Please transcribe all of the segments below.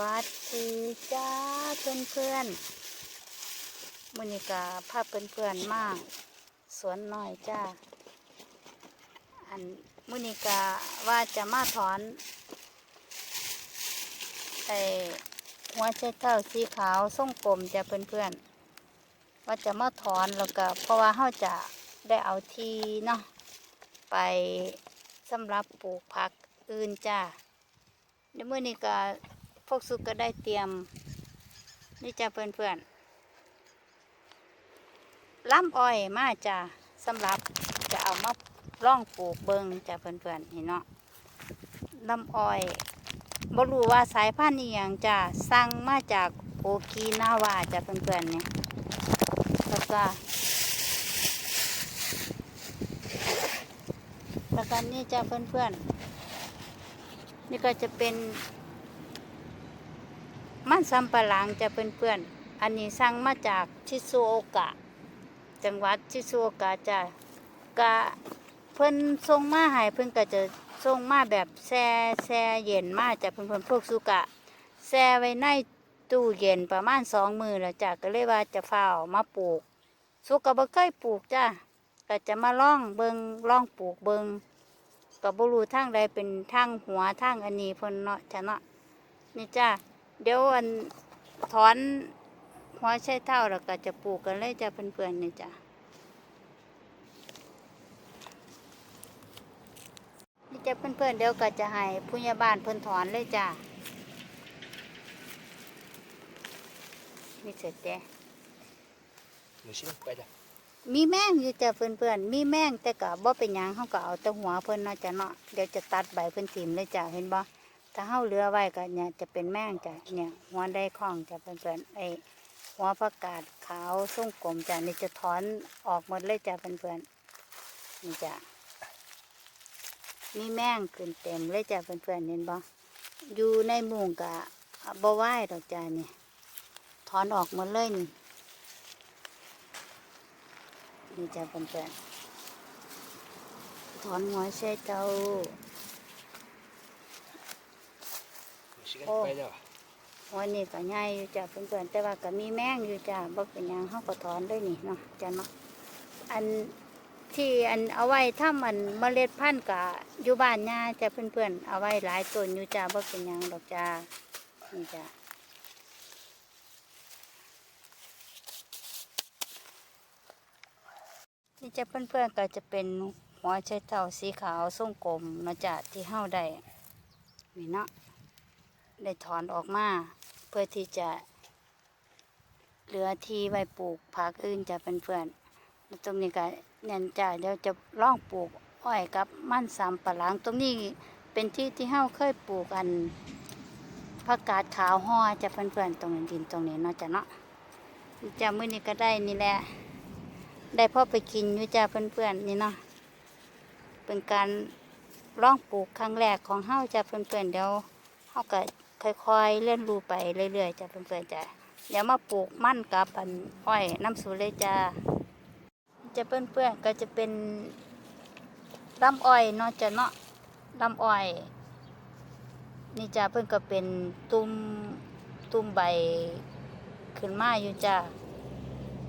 วัสดีจ้าเพื่อนเพื่อนมุนิกาพาพเพื่อนเพื่อนมาก สวนหน่อยจ้า อันมุนิกาว่าจะมาถอนไอหัวใช้เท้าสีขาวส้มกลมจ้าเพื่อนเพื่อนว่าจะมาถอนแล้วก็เพราะว่าเขาจะได้เอาทีเนาะไปสำหรับปลูกผักอื่นจ้าเดี๋ยวมื่อนี้ก็ พวกสุกก็ได้เตรียม นี่จ้าเพื่อนๆล้ำอ้อยมาจ้าสำหรับจะเอามาร่องปลูกเบิงจ้าเพื่อนเพื่อนๆเห็นเนาะล้ำอ้อยบ่รู้ว่าสายพันธุ์นี้ยังจ้าสั่งมาจากโอกินาวาจ้าเพื่อนๆเนี่ยแล้วก็แล้วก็นี่จ้าเพื่อนๆนี่ก็จะเป็น มันซัมปะหลังจะเป็นเพื่อนๆ อันนี้สั่งมาจากชิซูโอกะ จังหวัดชิซูโอกะจะกะเพิ่นส่งมาให้เพิ่นก็จะส่งมาแบบแช่แช่เย็นมาจากเพิ่นๆพวกสุกะแช่ไว้ในตู้เย็นประมาณสองมือแล้วจ้ะก็เลยว่าจะเฝ้ามาปลูก สุกะบ่เคยปลูกจ้ะก็จะมาล่องเบิงล่องปลูกเบิงกับบรูทางใดเป็นทางหัวทางอันนี้เพิ่นเนาะจ้ะเนาะนี่จ้า เดี๋ยวอันถอนหัวใช้เท่าแล้วก็จะปลูกกันเลยจ้ะเพื่อนๆนี่จ้ะนี่จ้ะเพื่อนๆเดี๋ยวก็จะให้ผู้ใหญ่บ้านเพิ่นถอนเลยจ้ะนี่เสร็จแล้ว Musik pada. มีแม่งอยู่จ้ะเพื่อนๆมีแม่งแต่ก็บ่เป็นหยังเฮาก็เอาแต่หัวเพิ่นเนาะจ้ะเนาะเดี๋ยวจะตัดใบเพิ่นถิ่มเลยจ้ะเห็นบ่ ถ้าเฮาเหลือไว้ก็เนี่ยจะเป็นแมงจ้ะเนี่ยหัวได้คล้องจ้ะเพื่อนๆไอหัวผักกาดขาวส้มกลมจ้ะนี่จะถอนออกหมดเลยจ้ะเพื่อนๆนี่จ้ะมีแมงขึ้นเต็มเลยจ้ะเพื่อนๆเห็นบ่อยู่ในมุงก็บ่ไหวดอกจ้ะนี่ถอนออกหมดเลยนี่นี่จะเป็นเพื่อนถอนหัวใช้เจ้า Musik Oh. pada. หัวนี่ก็ใหญ่อยู่จ้ะเพื่อนๆแต่ว่าก็มีแมงอยู่จ้ะบ่เป็นหยังเฮาก็ถอนได้นี่เนาะจ้ะเนาะอันที่อันเอาไว้ถ้ามันเมล็ดพันธุ์ก็อยู่บ้านย่าจ้ะเพื่อนๆเอาไว้หลายต้นอยู่จ้ะบ่เป็นหยังดอกจ้านี่จ้ะนี่จ้ะเพื่อนๆก็จะเป็นหัวไชเท้าสีขาวส้มกลมเนาะจ้ะที่เฮาได้นี่เนาะ ได้ถอนออกมา เพื่อที่จะ เหลือที่ไว้ปลูกผักอื่นจะเป็นเพื่อนตรงนี้ก็เนี่ยจ้ะเดี๋ยวจะล่องปลูกอ้อยกับมันสำปะหลังตรงนี้เป็นที่ที่เฮาเคยปลูกกันผักกาดขาวห่อจะเพื่อนๆตรงนี้ดินตรงนี้เนาะจ้ะเนาะจ้ะมื้อนี้ก็ได้นี่แหละ ได้พ่อไปกินอยู่จ้ะเพื่อนๆนี่เนาะเป็นการล่องปลูกครั้งแรกของเฮาจ้ะเพื่อนๆเดี๋ยวเขาก็ ค่อยๆเลื่อนรูไปเรื่อยๆจ้ะเพื่อนๆจ้ะเดี๋ยวมาปลูกมั่นกับอันอ้อยน้ำสูเลยจ้าจะเพื่อนๆก็จะเป็นลำอ้อยเนาะจ้ะเนาะลำอ้อย นี่จ้ะเพื่อนก็เป็นตุ้มตุ้มใบขึ้นมาอยู่จ้ะ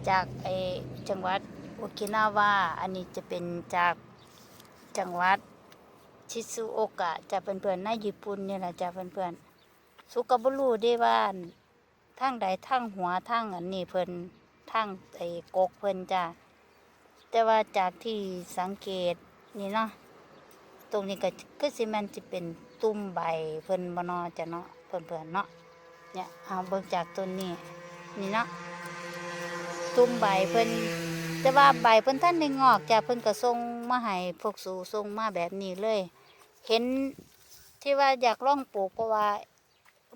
จากไอจังหวัดโอกินาวาอันนี้จะเป็นจากจังหวัดชิซูโอกะจะเพื่อนๆในญี่ปุ่นนี่แหละจะเพื่อนๆ สุกบรูได้ว่าอั่นทั้งใดทั้งหัวทั้งอันนี้เพิ่นทั้งไอ้กกเพิ่นจ้ะแต่ว่าจากที่สังเกตนี่เนาะตรงนี้ก็คือสิมันจะเป็นตุ้มใบเพิ่นบ่นอจะเนาะเพื่อนเนาะเนี่ยเอาเบิ่งจากต้นนี้นี่เนาะตุ้มใบเพิ่นแต่ว่าใบเพิ่นท่านได้งอกจ้ะเพิ่นก็ส่งมาให้พวกสู่ส่งมาแบบนี้เลย เห็นที่ว่าอยากลองปลูกเพราะว่า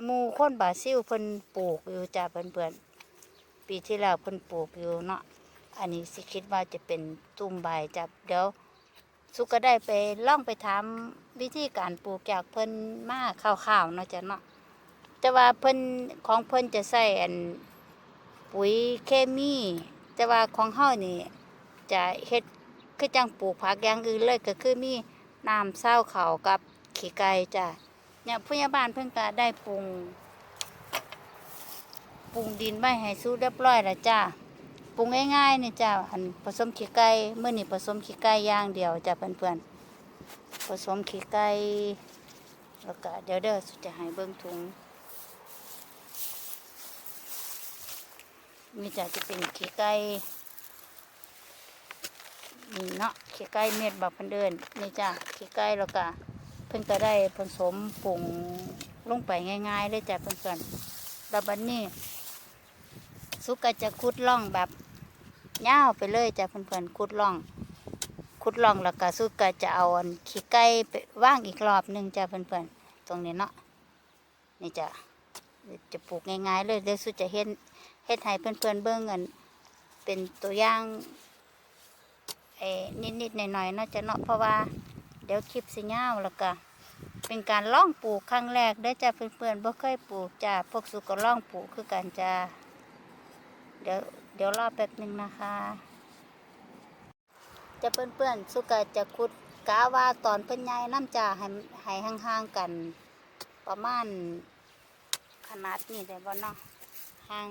มูคนบาซิลเพิ่นปลูกอยู่จ้ะเพื่อนๆปีที่แล้วเพิ่นปลูกอยู่เนาะอันนี้สิคิดว่าจะเป็นตุ้มใบจ้ะเดี๋ยวสุก็ได้ไปล่องไปถามวิธีการปลูกจากเพิ่นมาคร่าวๆเนาะจ้ะเนาะแต่ว่าเพิ่นของเพิ่นจะใส่อันปุ๋ยเคมี แต่ว่าของเฮานี่จะเฮ็ดคือจังปลูกผักอย่างอื่นเลยก็คือมีน้ำเศร้าเขากับขี้ไก่จ้ะ เนี่ยผู้ใหญ่บ้านเพิ่นก็ได้ปรุงปรุงดินไว้ให้สุกเรียบร้อยแล้วจ้าปรุงง่ายๆนี่จ้าอันผสมขี้ไก่เมื่อนี่ผสมขี้ไก่ย่างเดียวจ้าเพื่อนๆผสมขี้ไก่แล้วก็เดี๋ยวเด้อสุจะให้เบิ่งถุงนี่จ้าจะเป็นขี้ไก่นี่เนาะขี้ไก่เม็ดแบบเพิ่นเดินนี่จ้าขี้ไก่แล้วก็ เพิ่นก็ได้ผสมปรุงลงไปง่ายๆเลยจ้าเพื่อนๆแล้วบัดนี้ สุกก็จะขุดล่องแบบยาวไปเลยจ้ะเพื่อนๆขุดล่องขุดล่องแล้วก็สุกก็จะเอาขี้ไก่ไปว่างอีกรอบหนึ่งจ้ะเพื่อนๆตรงนี้เนาะนี่จ้ะจะปลูกง่ายๆเลยเดี๋ยวสุจะเฮ็ดเฮ็ดให้เพื่อนๆเบิ่งกันเป็นตัวอย่างเอ้นิดๆหน่อยๆเนาะจะเนาะเพราะว่า ดี๋ยวคลิปสิยาวแล้วก็เป็นการล่องปลูกครั้งแรกได้จ้าเพื่อนๆบ่เคยปลูกจ้าพวกสุก็ล่องปลูกคือกันจ้าเดี๋ยวเดี๋ยวรอแป๊บหนึงนะคะจะเพื่อนๆสุก็จะขุดกาว่าตอนเพิ่นใหญ่น้ำจ้าให้ให้ห่างๆกัน ประมาณขนาดนี้ได้บ่เนาะห่าง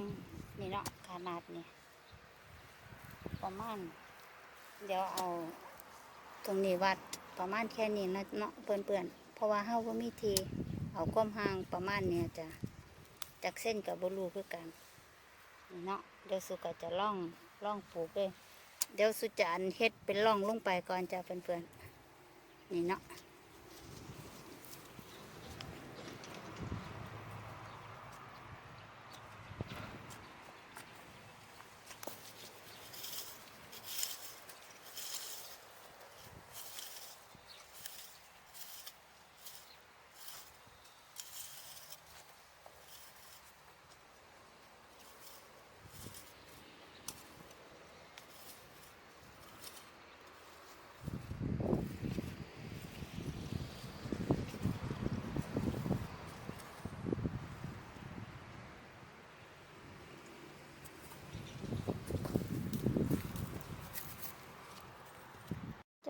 นี่เนาะขนาดนี้ประมาณ เดี๋ยวเอาตรงนี้วัด ประมาณแค่นี้เนาะเนาะเปื่อนๆเพราะว่าเฮาบ่มีทีเอาความห่างประมาณเนี้ยจ้ะจากเส้นกับบรูคือกันเนาะเดี๋ยวสุก็จะล่องล่องปลูกเลยเดี๋ยวสุจะอันเฮ็ดเป็นล่องลงไปก่อนจ้ะเพื่อนๆนี่เนาะ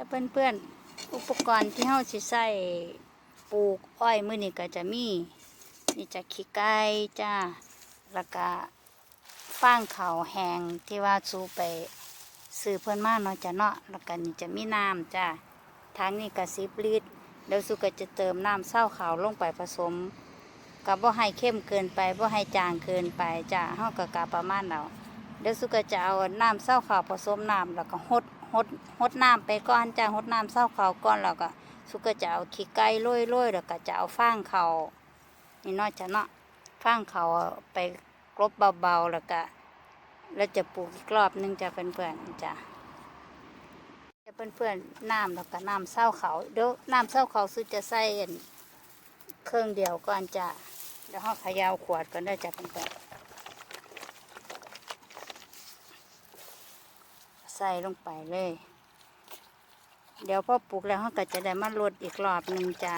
จะเพื่อนๆ อุปกรณ์ที่เฮาสิใช้ปลูกอ้อยมื้อนี้ก็จะมีนี่จะขี้ไก่จ้าแล้วก็ฟางเขาแห้งที่ว่าสูไปซื้อเพิ่นมาเนาะจ้ะเนาะแล้วก็นี่จะมีน้ำจ้าทางนี้ก็10ลิตรเดี๋ยวสุก็จะเติมน้ำเศร้าขาวลงไปผสมกับบ่ให้เข้มเกินไปบ่ให้จางเกินไปจ้าเฮาก็กะประมาณเอาเดี๋ยวสุก็จะเอาน้ำเศร้าขาวผสมน้ำแล้วก็หด หดหดน้ำไปก่อนจ้าหดน้ำเศร้าเขาก่อนแล้วก็ สุก็จะเอาขี้ไก่โรยๆแล้วก็จะเอาฟางเขานี่เนาะจ้ะเนาะฟางเขาไปกลบเบาๆแล้วก็แล้วจะปลูกอีกรอบนึงจะเพื่อนๆจ้ะจะเพื่อนๆน้ำแล้วก็น้ำเศร้าเขาเดี๋ยวน้ำเศร้าเขาสุดจะใส่เครื่องเดียวก่อนจะเดี๋ยวห้อขยาวขวดก่อนได้จ้ะเพื่อนๆ ใส่ลงไปเลย เดี๋ยวพอปลูกแล้วเขาก็จะได้มาลดอีกรอบหนึ่งจ้า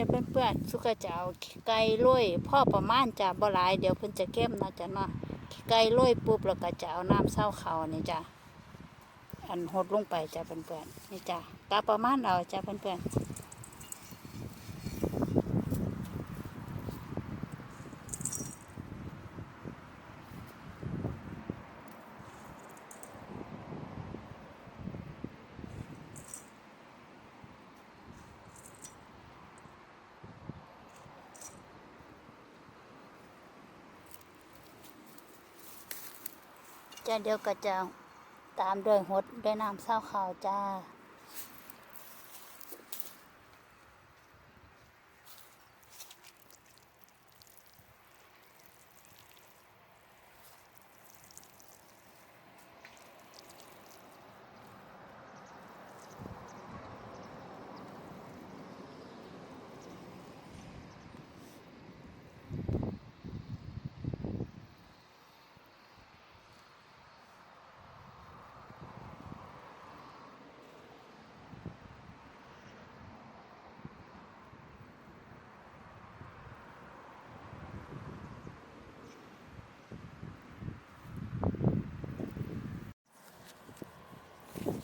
จะเป็นเพื่อนสุกก็จะเอาไก่ลุยพ่อประมาณจะบ่หลายเดี๋ยวเพิ่นจะเข้มเนาะจ้ะเนาะไก่ลุยปุ๊บแล้วก็จะเอาน้ำเศร้าเขานี่จ้ะอันหดลงไปจ้ะเพื่อนๆนี่จ้ะกะประมาณเอาจ้ะเพื่อนๆ จ้าเดี๋ยวก็จะตามด้วยหดด้วยน้ำเศร้าขาวจ้า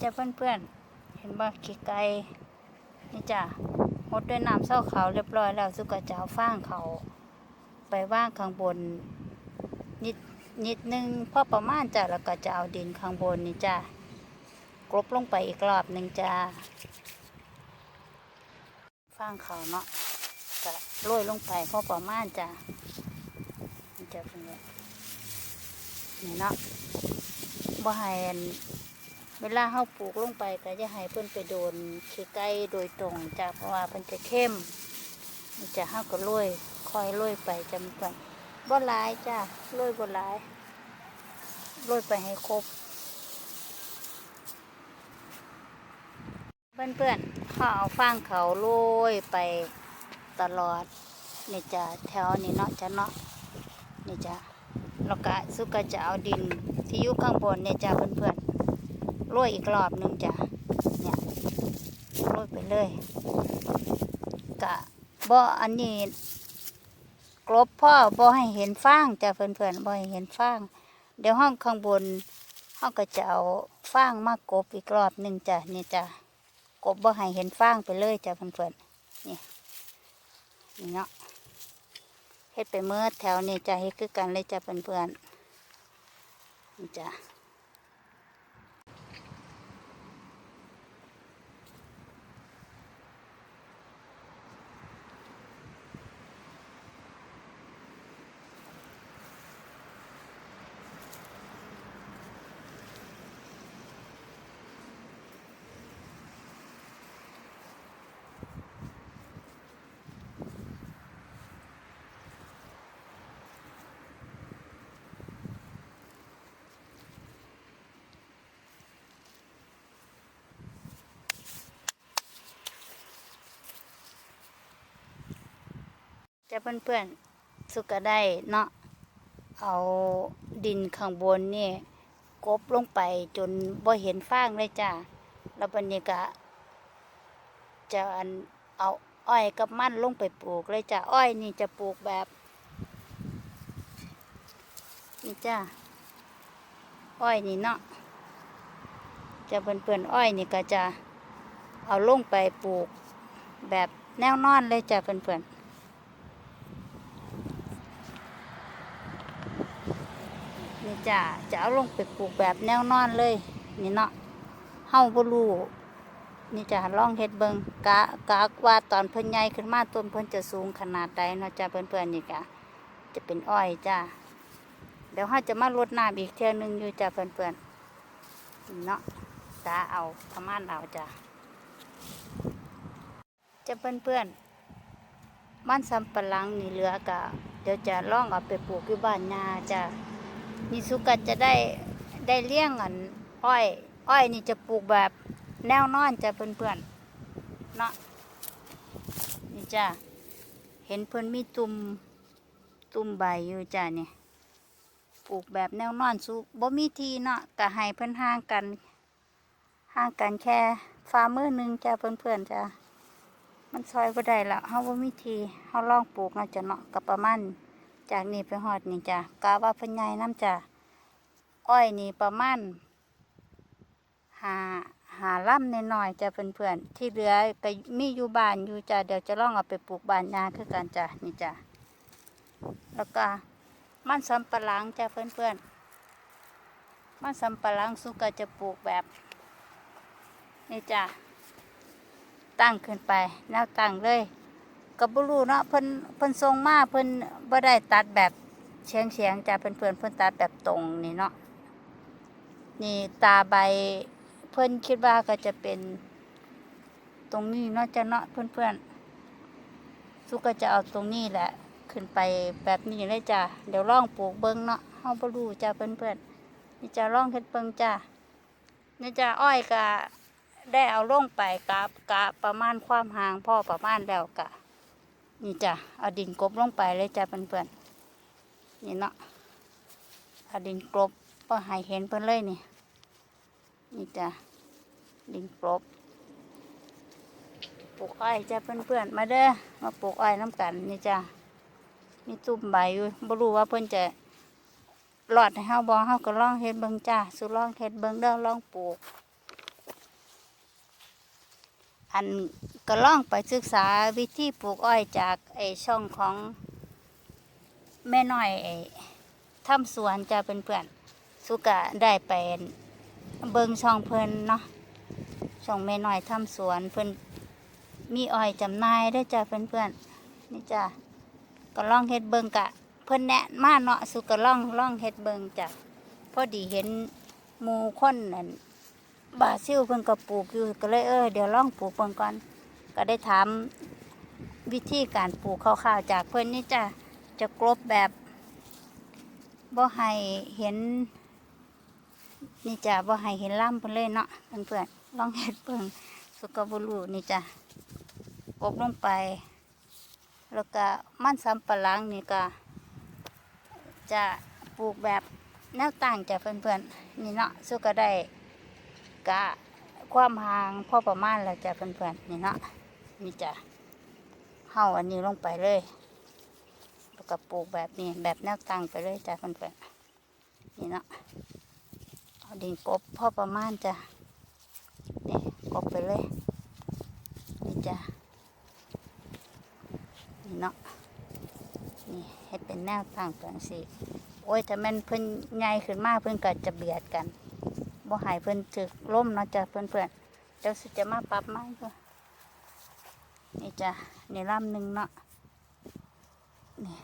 จ้ะเพื่อนๆ เห็นบ่ขี้ไก่นี่จ้ะหดด้วยน้ำเศร้าเขาเรียบร้อยแล้วสุกจะเอาฟางเขาไปว่างข้างบน นิดนิดนึงพอประมาณจ้ะแล้วก็จะเอาดินข้างบนนี่จ้ะกลบลงไปอีกรอบหนึ่งจ้ะฟางเขาเนาะก็โรยลงไปพอประมาณจ้ะนี่จ้ะเพื่อนนี่เนาะบ่ให้ เวลาเฮาปลูกลงไปก็จะให้เพิ่นไปโดนขี้ไก่โดยตรงจ้ะเพราะว่าเพิ่นจะเข้มนี่จะเฮาก็โรยคอยโรยไปจำกันบ่หลายจ้ะโรยบ่หลายโรยไปให้ครบเพื่อนๆเขาเอาฟางเขาโรยไปตลอดนี่จะแถวนี้เนาะจ้ะเนาะนี่จ้ะแล้วก็สุกก็จะเอาดินที่อยู่ข้างบนเนี่ยจ้ะเพื่อนๆ โรยอีกรอบหนึ่งจ้ะเนี่ยโรยไปเลยกะบ่อันนี้กรบพ่อบ่ให้เห็นฟางจ้ะเพื่อนๆบ่ให้เห็นฟางเดี๋ยวห้องข้างบนห้องก็จะเอาฟางมากบอีกรอบหนึ่งจ้ะนี่จ้ะกบบ่ให้เห็นฟางไปเลยจ้ะเพื่อนๆนี่นี่เนาะเฮ็ดไปเมื่อแถวนี้จ้ะเฮ็ดคือกันเลยจ้ะเพื่อนๆนี่จ้ะ จะเพื่อนๆสุกก็ได้เนาะเอาดินข้างบนนี่กบลงไปจนบ่เห็นฟางเลยจ้าแล้วบันนี้ก็จะเอาอ้อยกับมันลงไปปลูกเลยจ้าอ้อยนี่จะปลูกแบบนี่จ้าอ้อยนี่เนาะจะเพื่อนๆอ้อยนี่ก็จะเอาลงไปปลูกแบบแนวนอนเลยจ้าเพื่อนๆ จ้ะจะเอาลงไปปลูกแบบแนวนอนเลย นี่เนาะเฮาบ่รู้นี่จ้ะลองเฮ็ดเบิงกะกะว่าตอนเพิ่นใหญ่ขึ้นมาต้นเพิ่นจะสูงขนาดใดเนาะจ้ะเพื่อนๆนี่กะจะเป็นอ้อยจ้ะเดี๋ยวเฮาจะมารดน้ำอีกเทื่อนึงอยู่จ้ะเพื่อนๆเนาะตาเอาประมาณเอาจ้ะจะเพื่อนๆมันสำปะหลังนี่เหลือกะเดี๋ยวจะลองเอาไปปลูกอยู่บ้านนาจ้ะ นี่สุกัดจะได้ได้เลี้ยงอันอ้อย อ้อยนี่จะปลูกแบบแนวนอนจะเพื่อนๆเนาะนี่จ้าเห็นเพื่อนมีตุ่มตุ่มใบอยู่จ้าเนี่ยปลูกแบบแนวนอนสุบ่มีทีเนาะก็ให้เพื่อนห่างกัน ห่างกันแค่ฝ่ามือหนึ่งจ้าเพื่อนๆจ้ามันซอยก็ได้ละเฮาบ่มีทีเฮาลองปลูกเนาะจ้ะเนาะก็ประมาณ จากนี้ไปหอดนี่จ้ะกาว่าพิ่นใหญ่น้ำจ้ะอ้อยนี่ประมาณหาหาล่ำน้อยๆจ้ะเพื่อนๆที่เหลือก็มีอยู่บ้านอยู่จ้ะเดี๋ยวจะลองเอาไปปลูกบ้านยาคือกันจ้ะนี่จ้ะแล้วก็มันสำปะหลังจ้ะเพื่อนๆมันสำปะหลังสุกก็จะปลูกแบบนี่จ้ะตั้งขึ้นไปแนวตั้งเลย กับบรูเนาะเพิ่นเพิ่นทรงมาเพิ่นบ่ได้ตัดแบบเฉียงเฉียงๆจ้ะเพิ่นเพิ่นเพิ่นตัดแบบตรงนี่เนาะนี่ตาใบเพิ่นคิดว่าก็จะเป็นตรงนี้เนาะจ้ะเนาะเพื่อนเพื่อนสุก็จะเอาตรงนี้แหละ ขึ้นไปแบบนี้เลยจ้ะเดี๋ยวลองปลูกเบิ่งเนาะเฮาบ่รู้จ้ะเพื่อนเพื่อนนี่จะลองเฮ็ดเบิ่งจ้ะนี่จ้ะอ้อยก็ได้เอาลงไปกะกะประมาณความห่างพ่อประมาณแล้วกะ นี่จ้ะเอาดินกลบลงไปเลยจ้ะเพื่อนๆนี่เนาะเอาดินกลบก็ให้เห็นเพื่อนเลยนี่นี่จ้ะดินกลบปลูกอ้อยจ้ะเพื่อนๆมาเด้อมาปลูกอ้อยน้ำกันนี่จ้ะมีตุ่มใบอยู่บ่รู้ว่าเพื่อนจะรอดให้เฮาบ่เฮาก็ลองเฮ็ดเบิ่งจ้ะสุลองเฮ็ดเบิ่งเด้อลองปลูก อันก็ล่องไปศึกษาวิธีปลูกอ้อยจากไอช่องของแม่น้อยไอทำสวนจะเป็นเพื่อนสุกะได้ไปเบิงช่องเพิ่นเนาะช่องแม่น้อยทำสวนเพิ่นมีอ้อยจำนายได้จ้ะเพื่อนๆนี่จ้ะก็ล่องเฮ็ดเบิงกะ เพิ่นแนะมาเนาะสุกะล่องล่องเฮ็ดเบิงจ้ะพอดีเห็นหมู่คนนั่น บาซิลเพิ่นก็ปลูกอยู่ก็เลยเออเดี๋ยวลองปลูกเบิ่งก่อน ก็ได้ถามวิธีการปลูกคร่าวๆจากเพิ่นนี่จะจะกลบแบบบ่ให้เห็น นี่จะบ่ให้เห็นล่ำเพิ่นเลยเนาะเพื่อนๆลองเฮ็ดเบิ่งสุกบุรุนี่จะกบลงไป แล้วก็มันสำปะหลังนี่ก็จะปลูกแบบแนวตั้งจ้ะเพื่อนๆนี่เนาะสุก็ได้ กะความห่างพอประมาณแล้วจ้ะเพื่อนๆนี่เนาะนี่จ้ะเฮาอันนี้ลงไปเลยแล้วก็ปลูกแบบนี้แบบแนวตั้งไปเลยจ้ะเพื่อนๆนี่เนาะเอาดินกบพอประมาณจ้ะนี่กบไปเลยนี่จ้ะนี่เนาะนี่ให้เป็นแนวตั้งกันสิโอ้ยถ้ามันเพิ่นใหญ่ขึ้นมาเพิ่นก็จะเบียดกัน บ่หายเพิ่นถึกล่มเนาะจ้ะเพื่อนๆเดี๋ยวสิจะมาปรับไม้เพื่อนี่จ้ะนี่ลำหนึ่งเนาะนี่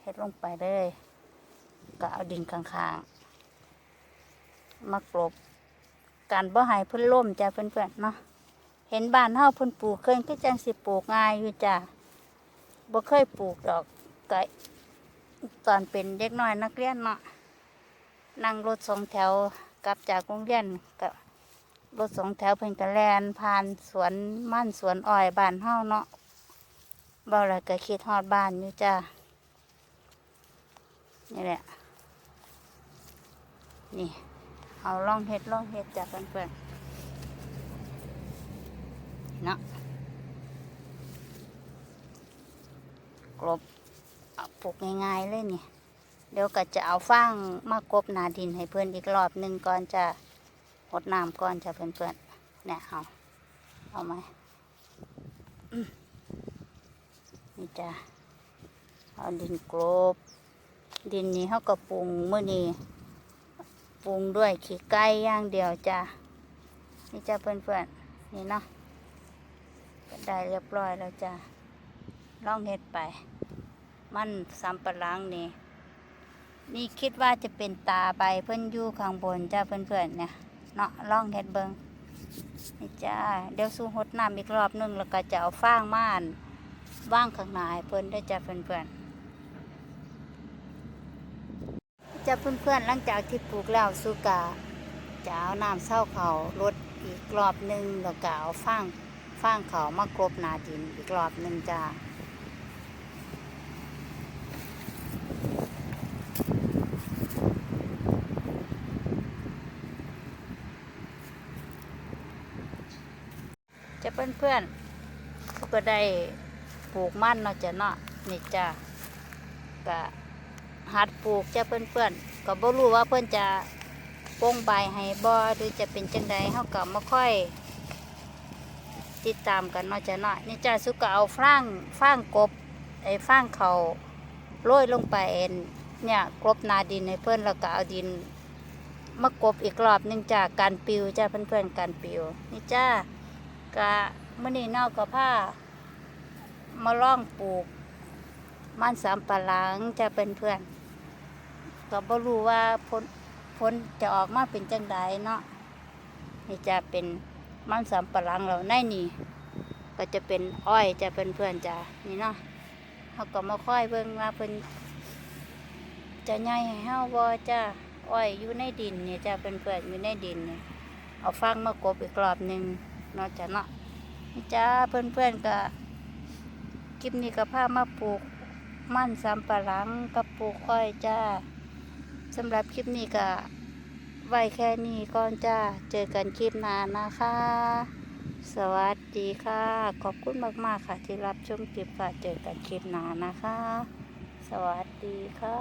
เฮ็ดลงไปเลยก็เอาดินข้างๆมากลบการบ่หายเพิ่นล่มจ้ะเพื่อนๆเนาะเห็นบ้านเฮาเพิ่นปลูกเคยก็จังสิปลูกง่ายอยู่จ้ะบ่เคยปลูกดอกก็ตอนเป็นเด็กน้อยนักเรียนเนาะนั่งรถสองแถว กลับจากโรงเรียนกับรถสองแถวเพิ่นกะแลนผ่านสวนมั่นสวนอ้อยบ้านเฮาเนาะเบาแล้วก็คิดฮอดบ้านอยู่จ้านี่แหละ นี่ เอาล่องเฮ็ดล่องเฮ็ดจ้ะเพื่อนๆเนาะกลบปลูกง่ายๆเลยนี่ เดี๋ยวก็จะเอาฟางมากบนาดินให้เพื่อนอีกรอบหนึ่งก่อนจะหดน้ำก่อนจะเพื่อนเพื่อนเนี่ยเอาเอาไหมนี่จ้ะเอาดินกลบดินนี้เขาก็ปรุงเมื่อนี้ปรุงด้วยขี้ไก่ย่างเดียวจ้ะนี่จ้ะเพื่อนเพื่อนนี่เนาะก็ได้เรียบร้อยแล้วจ้ะลองเฮ็ดไป มันสำปะหลังนี่ นี่คิดว่าจะเป็นตาใบเพิ่อนยู่ข้างบนจ้าเพื่อนๆเนี่ยเนาะล่องเฮ็ดเบิงนี่จ้าเดี๋ยวสู้หดน้ำอีกรอบหนึงแล้วก็จะเอาฟางม่านว่างข้างหน้าเพิ่อนได้จ้าเพื่อนๆจ้าเพื่อนๆหลังจากที่ปลูกแล้วสุกาจะเอาน้ำเศร้าเขาลดอีกรอบหนึงแล้วก็เอาฟางฟางเขามากรบหนาดินอีกรอบหนึงจ้า เพื่อนเพื่อนๆเขาก็ได้ปลูกมันเนาะจ้ะเนาะนี่จ้ะก็หัดปลูกจะเพื่อนเพื่อนๆก็บ่รู้ว่าเพื่อนจะโป้งใบให้บ่หรือจะเป็นจังใดเขาก็มาค่อยติดตามกันเนาะจ้ะเนาะนี่จ้ะสุกก็เอาฟางฟางกบไอ้ฟางเขาโรยลงไปเอ็นเนี่ยกลบนาดินให้เพื่อนแล้วก็เอาดินมากบอีกรอบหนึงจ้ะการปิวจ้ะเพื่อนๆการปิวนี่จ้า กะมื่อนี้นอกกับผ้ามาล่องปลูก มันสามปะหลังจะเป็นเพื่อน ก็บ่รู้ว่าผลผลจะออกมาเป็นจังไดเนาะนี่จะเป็นมันสามปะหลังเราในนี่ ก็จะเป็นอ้อยจะเป็นเพื่อนจ้ะนี่เนาะเขาก็มาค่อยเบิ่งว่าเพิ่นจะใหญ่ให้เฮาบ่จ้ะอ้อยอยู่ในดินเนี่ยจะเป็นเพื่อนอยู่ในดินเนี่ยเอาฟางมากบอีกรอบหนึ่ง เนาะจ้ะเนาะนี่จ้าเพื่อนๆก็คลิปนี้ก็พามาปลูกมันสำปะหลังกับปลูกอ้อยจ้าสำหรับคลิปนี้ก็ไว้แค่นี้ก่อนจ้า เจอกันคลิปหน้านะคะ สวัสดีค่ะ ขอบคุณมากๆค่ะ ที่รับชมคลิปค่ะ เจอกันคลิปหน้านะคะ สวัสดีค่ะ